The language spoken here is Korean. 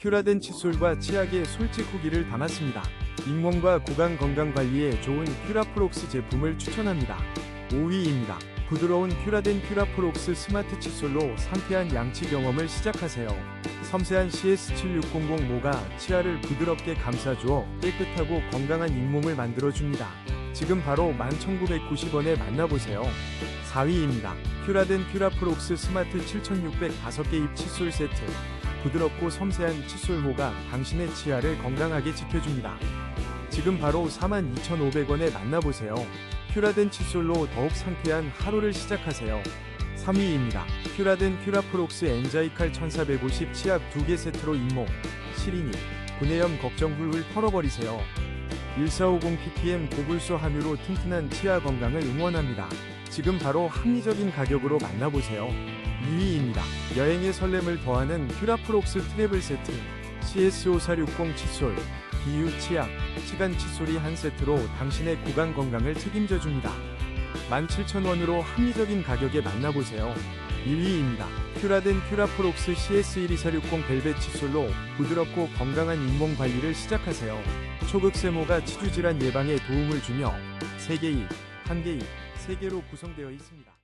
큐라덴 칫솔과 치약의 솔직 후기를 담았습니다. 잇몸과 구강 건강 관리에 좋은 큐라프록스 제품을 추천합니다. 5위입니다. 부드러운 큐라덴 큐라프록스 스마트 칫솔로 상쾌한 양치 경험을 시작하세요. 섬세한 CS7600 모가 치아를 부드럽게 감싸주어 깨끗하고 건강한 잇몸을 만들어줍니다. 지금 바로 11,990원에 만나보세요. 4위입니다. 큐라덴 큐라프록스 스마트 7605개 입 칫솔 세트. 부드럽고 섬세한 칫솔모가 당신의 치아를 건강하게 지켜줍니다. 지금 바로 42,500원에 만나보세요. 큐라덴 칫솔로 더욱 상쾌한 하루를 시작하세요. 3위입니다. 큐라덴 큐라프록스 엔자이칼 1450 치약 2개 세트로 잇몸, 시리니, 구내염 걱정 훌훌 털어버리세요. 1450ppm 고불소 함유로 튼튼한 치아 건강을 응원합니다. 지금 바로 합리적인 가격으로 만나보세요. 2위입니다. 여행의 설렘을 더하는 큐라프록스 트래블 세트, CS5460 칫솔, 비유 치약, 치간 칫솔이 한 세트로 당신의 구강 건강을 책임져 줍니다. 17,000원으로 합리적인 가격에 만나보세요. 1위입니다. 큐라덴 큐라프록스 CS12460 벨벳 칫솔로 부드럽고 건강한 잇몸 관리를 시작하세요. 초극 세모가 치주 질환 예방에 도움을 주며 3개 입, 1개 입, 3개로 구성되어 있습니다.